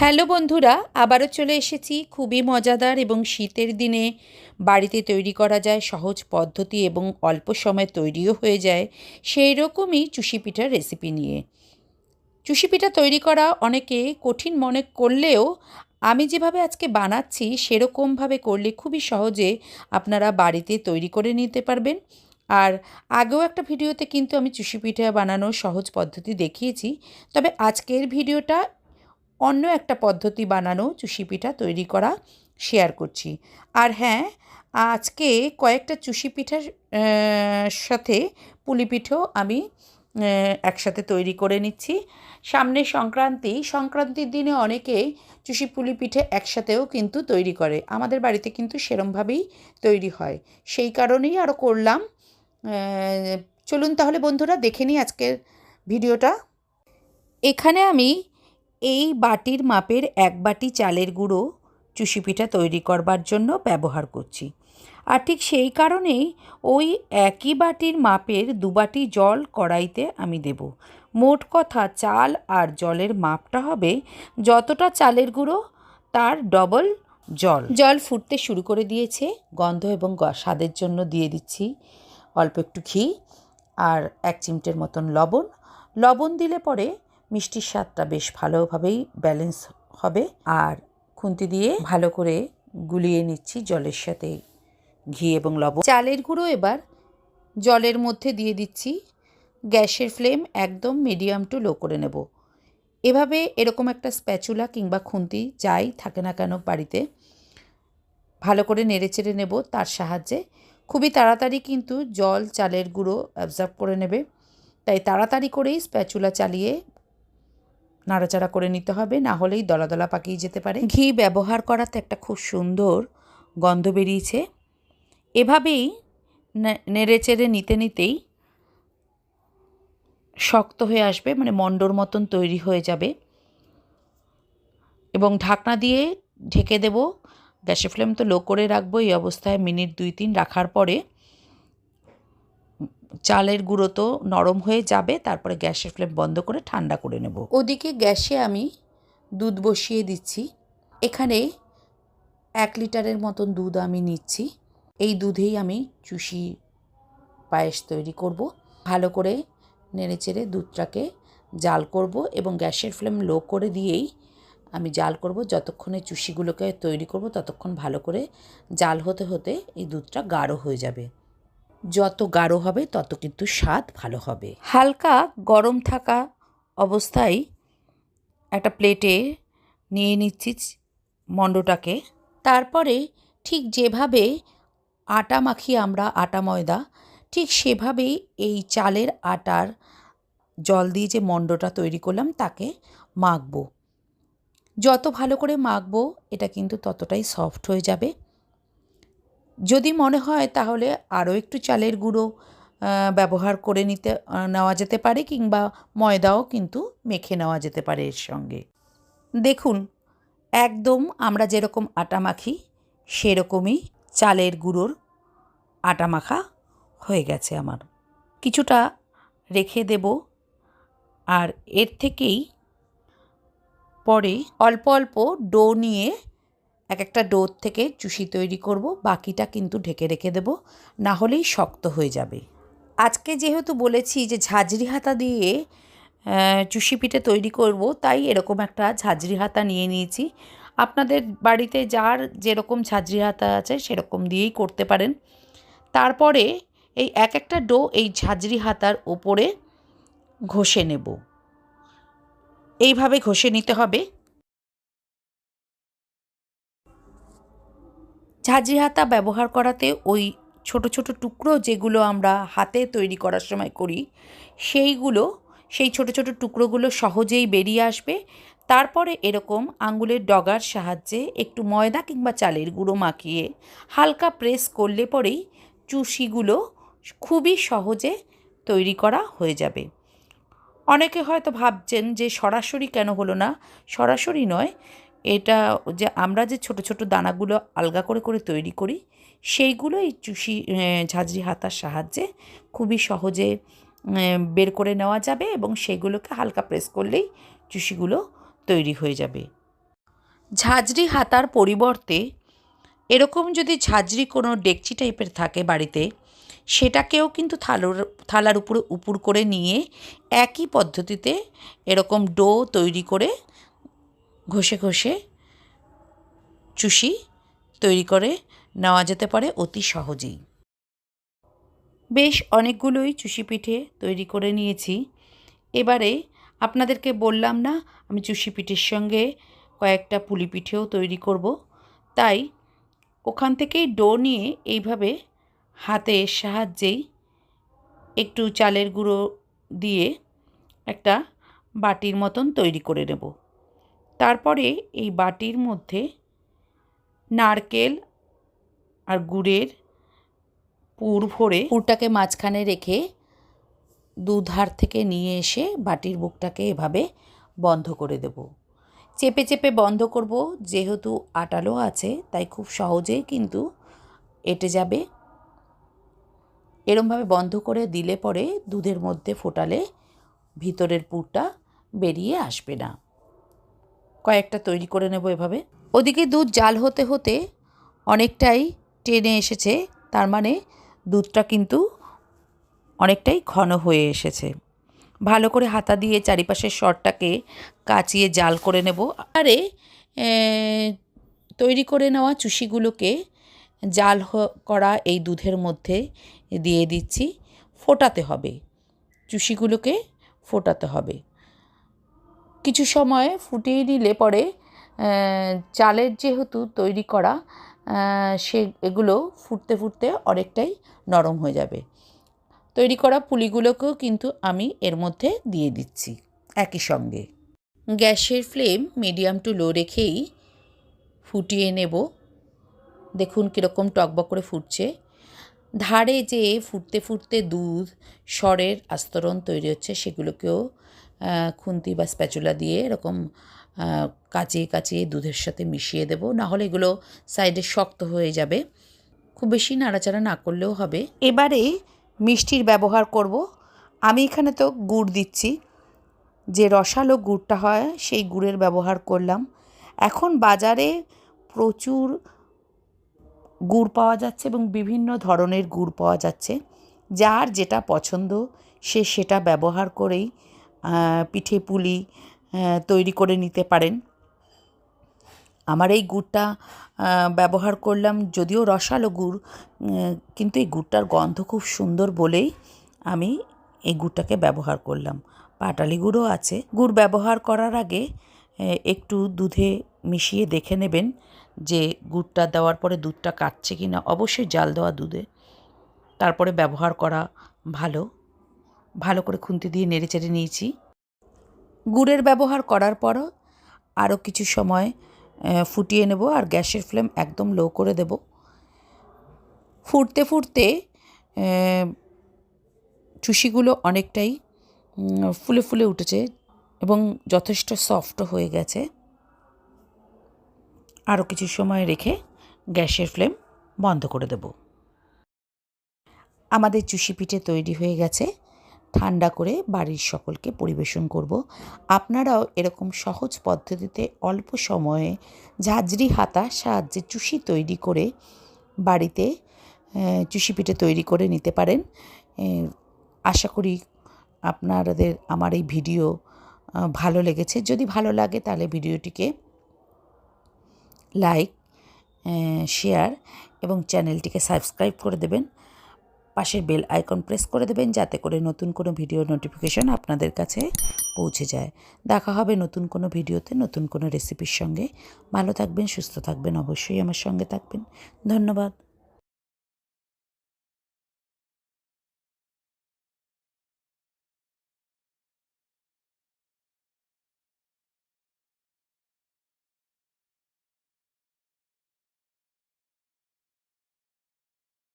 Hello বন্ধুরা, আবারও চলে এসেছি খুবই মজাদার এবং শীতের দিনে। বাড়িতে তৈরি করা যায় সহজ পদ্ধতি এবং অল্প সময় তৈরিও হয়ে যায় সেই রকমই চুষি পিঠার রেসিপি নিয়ে। চুষি পিঠা তৈরি করা অনেকে কঠিন মনে করলেও আমি যেভাবে আজকে বানাচ্ছি সেরকমভাবে করলে খুবই সহজে আপনারা বাড়িতে তৈরি করে নিতে পারবেন। আর আগেও একটা ভিডিওতে কিন্তু আমি চুষি পিঠা বানানোর সহজ পদ্ধতি দেখিয়েছি। তবে আজকের ভিডিওটা অন্য একটা পদ্ধতি বানানো চুষি পিঠা তৈরি করা শেয়ার করছি। আর হ্যাঁ আজকে কয়েকটা চুষি পিঠার সাথে পুলি পিঠেও আমি একসাথে তৈরি করে নিচ্ছি। সামনে সংক্রান্তি, সংক্রান্তির দিনে অনেকে চুষি পুলি পিঠে একসাথেও কিন্তু তৈরি করে। আমাদের বাড়িতে কিন্তু সেরমভাবেই তৈরি হয়। সেই কারণেই আরও করলাম। চলুন তাহলে বন্ধুরা দেখে নিই আজকের ভিডিওটা। এখানে আমি এই বাটির মাপের এক বাটি চালের গুঁড়ো চুষি পিঠা তৈরি করবার জন্য ব্যবহার করছি। আর ঠিক সেই কারণেই ওই একই বাটির মাপের দু বাটি জল কড়াইতে আমি দেব। মোট কথা চাল আর জলের মাপটা হবে যতটা চালের গুঁড়ো, তার ডবল জল। জল ফুটতে শুরু করে দিয়েছে, গন্ধ এবং স্বাদের জন্য দিয়ে দিচ্ছি অল্প একটু ঘি আর এক চিমটের মতন লবণ। লবণ দিলে পরে মিষ্টির স্বাদটা বেশ ভালোভাবেই ব্যালেন্স হবে। আর খুন্তি দিয়ে ভালো করে গুলিয়ে নিচ্ছি জলের সাথে ঘি এবং লবণ। চালের গুঁড়ো এবার জলের মধ্যে দিয়ে দিচ্ছি। গ্যাসের ফ্লেম একদম মিডিয়াম টু লো করে নেব। এভাবে এরকম একটা স্প্যাচুলা কিংবা খুন্তি যাই থাকে না কেন বাড়িতে, ভালো করে নেড়ে চেড়ে নেব তার সাহায্যে। খুবই তাড়াতাড়ি কিন্তু জল, চালের গুঁড়ো অ্যাবজর্ব করে নেবে। তাই তাড়াতাড়ি করেই স্প্যাচুলা চালিয়ে নাড়াচাড়া করে নিতে হবে, না হলেই দলা দলা পাকিয়ে যেতে পারে। ঘি ব্যবহার করাতে একটা খুব সুন্দর গন্ধ বেরিয়েছে। এভাবেই নেড়ে চেড়ে নিতে নিতেই শক্ত হয়ে আসবে মানে মণ্ডর মতন তৈরি হয়ে যাবে। এবং ঢাকনা দিয়ে ঢেকে দেব। গ্যাসের ফ্লেম তো লো করে রাখব, এই অবস্থায় মিনিট দুই তিন রাখার পরে চালের গুঁড়ো তো নরম হয়ে যাবে, তারপরে গ্যাসের ফ্লেম বন্ধ করে ঠান্ডা করে নেব। ওদিকে গ্যাসে আমি দুধ বসিয়ে দিচ্ছি। এখানে এক লিটারের মতন দুধ আমি নিচ্ছি। এই দুধেই আমি চুষি পায়েস তৈরি করব। ভালো করে নেড়ে চেড়ে দুধটাকে জাল করব এবং গ্যাসের ফ্লেম লো করে দিয়েই আমি জাল করব। যতক্ষণে চুষিগুলোকে তৈরি করব, ততক্ষণ ভালো করে জাল হতে হতে এই দুধটা গাঢ় হয়ে যাবে। যত গাঢ় হবে, তত কিন্তু স্বাদ ভালো হবে। হালকা গরম থাকা অবস্থায় একটা প্লেটে নিয়ে নিচ্ছি মণ্ডটাকে। তারপরে ঠিক যেভাবে আটা মাখি আমরা, আটা ময়দা, ঠিক সেভাবেই এই চালের আটার জল দিয়ে যে মণ্ডটা তৈরি করলাম, তাকে মাখবো। যত ভালো করে মাখবো, এটা কিন্তু ততটাই সফট হয়ে যাবে। যদি মনে হয় তাহলে আরও একটু চালের গুঁড়ো ব্যবহার করে নিতে নেওয়া যেতে পারে কিংবা ময়দাও কিন্তু মেখে নেওয়া যেতে পারে এর সঙ্গে। দেখুন, একদম আমরা যেরকম আটা মাখি, সেরকমই চালের গুঁড়োর আটা মাখা হয়ে গেছে আমার। কিছুটা রেখে দেব আর এর থেকেই পরে অল্প অল্প ডো নিয়ে এক একটা ডোর থেকে চুষি তৈরি করব, বাকিটা কিন্তু ঢেকে রেখে দেব, না হলেই শক্ত হয়ে যাবে। আজকে যেহেতু বলেছি যে ঝাঁঝরি হাতা দিয়ে চুষি পিঠে তৈরি করব, তাই এরকম একটা ঝাঁঝরি হাতা নিয়ে নিয়েছি। আপনাদের বাড়িতে যার যেরকম ঝাঁঝরি হাতা আছে, সেরকম দিয়েই করতে পারেন। তারপরে এই এক একটা ডো এই ঝাঁঝরি হাতার ওপরে ঘষে নেব। এইভাবে ঘষে নিতে হবে। ঝাঁঝরি হাতা ব্যবহার করাতে ওই ছোট ছোট টুকরো যেগুলো আমরা হাতে তৈরি করার সময় করি, সেইগুলো, সেই ছোট ছোট টুকরোগুলো সহজেই বেরিয়ে আসবে। তারপরে এরকম আঙুলের ডগার সাহায্যে একটু ময়দা কিংবা চালের গুঁড়ো মাখিয়ে হালকা প্রেস করলে পরেই চুষিগুলো খুবই সহজে তৈরি করা হয়ে যাবে। অনেকে হয়তো ভাবছেন যে সরাসরি কেন হলো না? সরাসরি নয়। এটা যে আমরা যে ছোট ছোট দানাগুলো আলগা করে করে তৈরি করি, সেইগুলো এই চুষি ঝাঁঝরি হাতার সাহায্যে খুবই সহজে বের করে নেওয়া যাবে এবং সেগুলোকে হালকা প্রেস করলেই চুষিগুলো তৈরি হয়ে যাবে। ঝাঁঝরি হাতার পরিবর্তে এরকম যদি ঝাঁঝরি কোনো ডেকচি টাইপের থাকে বাড়িতে, সেটাকেও কিন্তু থালোর, থালার উপরে উপুর করে নিয়ে একই পদ্ধতিতে এরকম ডো তৈরি করে ঘষে ঘষে চুষি তৈরি করে নেওয়া যেতে পারে অতি সহজেই। বেশ অনেকগুলোই চুষি পিঠে তৈরি করে নিয়েছি। এবারে আপনাদেরকে বললাম না, আমি চুষি পিঠের সঙ্গে কয়েকটা পুলি পিঠেও তৈরি করব। তাই ওখান থেকেই ডো নিয়ে এইভাবে হাতের সাহায্যেই একটু চালের গুঁড়ো দিয়ে একটা বাটির মতন তৈরি করে নেব। তারপরে এই বাটির মধ্যে নারকেল আর গুড়ের পুর ভরে পুরটাকে মাঝখানে রেখে দুধার থেকে নিয়ে এসে বাটির বুকটাকে এভাবে বন্ধ করে দেব। চেপে চেপে বন্ধ করব, যেহেতু আটালো আছে, তাই খুব সহজেই কিন্তু এটে যাবে। এরমভাবে বন্ধ করে দিলে পরে দুধের মধ্যে ফোটালে ভিতরের পুরটা বেরিয়ে আসবে না। কয়েকটা তৈরি করে নেব এভাবে। ওদিকে দুধ জাল হতে হতে অনেকটাই টেনে এসেছে, তার মানে দুধটা কিন্তু অনেকটাই ঘন হয়ে এসেছে। ভালো করে হাতা দিয়ে চারিপাশের শরটাকে কাচিয়ে জাল করে নেব। আরে তৈরি করে নেওয়া চুষিগুলোকে জাল করা এই দুধের মধ্যে দিয়ে দিচ্ছি, ফোটাতে হবে। চুষিগুলোকে ফোটাতে হবে। কিছু সময় ফুটিয়ে নিলে পরে চালের যেহেতু তৈরি করা সে এগুলো ফুটতে ফুটতে অনেকটাই নরম হয়ে যাবে। তৈরি করা পুলিগুলোকেও কিন্তু আমি এর মধ্যে দিয়ে দিচ্ছি একই সঙ্গে। গ্যাসের ফ্লেম মিডিয়াম টু লো রেখেই ফুটিয়ে নেব। দেখুন কীরকম টকবক করে ফুটছে। ধারে যে ফুটতে ফুটতে দুধ স্বরের আস্তরণ তৈরি হচ্ছে, সেগুলোকেও খুন্তি বা স্প্যাচুলা দিয়ে এরকম কাচিয়ে কাচিয়ে দুধের সাথে মিশিয়ে দেব। না হলে এগুলো সাইডে শক্ত হয়ে যাবে। খুব বেশি নাড়াচাড়া না করলেও হবে। এবারে মিষ্টির ব্যবহার করব। আমি এখানে তো গুড় দিচ্ছি। যে রসালো গুড়টা হয়, সেই গুড়ের ব্যবহার করলাম। এখন বাজারে প্রচুর গুড় পাওয়া যাচ্ছে এবং বিভিন্ন ধরনের গুড় পাওয়া যাচ্ছে। যার যেটা পছন্দ, সে সেটা ব্যবহার করেই পিঠে পুলি তৈরি করে নিতে পারেন। আমার এই গুড়টা ব্যবহার করলাম যদিও রসালো গুড় কিন্তু এই গুড়টার গন্ধ খুব সুন্দর বলেই আমি এই গুড়টাকে ব্যবহার করলাম। পাটালি গুঁড়ও আছে। গুড় ব্যবহার করার আগে একটু দুধে মিশিয়ে দেখে নেবেন যে গুড়টা দেওয়ার পরে দুধটা কাটছে কি না অবশ্যই জাল দেওয়া দুধে। তারপরে ব্যবহার করা ভালো। ভালো করে খুন্তি দিয়ে নেড়ে চেড়ে নিয়েছি। গুড়ের ব্যবহার করার পরও আরও কিছু সময় ফুটিয়ে নেব আর গ্যাসের ফ্লেম একদম লো করে দেব। ফুটতে ফুটতে চুষিগুলো অনেকটাই ফুলে ফুলে উঠেছে এবং যথেষ্ট সফটও হয়ে গেছে। আরও কিছু সময় রেখে গ্যাসের ফ্লেম বন্ধ করে দেব। আমাদের চুষি পিঠে তৈরি হয়ে গেছে। ঠান্ডা করে বাড়ির সকলকে পরিবেশন করব। আপনারাও এরকম সহজ পদ্ধতিতে অল্প সময়ে ঝাঁঝরি হাতা সাহায্যে চুষি তৈরি করে বাড়িতে চুষি পিঠে তৈরি করে নিতে পারেন। আশা করি আপনাদের আমার এই ভিডিও ভালো লেগেছে। যদি ভালো লাগে তাহলে ভিডিওটিকে লাইক শেয়ার এবং চ্যানেলটিকে সাবস্ক্রাইব করে দেবেন। পাশের বেল আইকন প্রেস করে দেবেন যাতে করে নতুন কোনো ভিডিও নোটিফিকেশন আপনাদের কাছে পৌঁছে যায়। দেখা হবে নতুন কোনো ভিডিওতে নতুন কোনো রেসিপির সঙ্গে। ভালো থাকবেন, সুস্থ থাকবেন, অবশ্যই আমার সঙ্গে থাকবেন। ধন্যবাদ।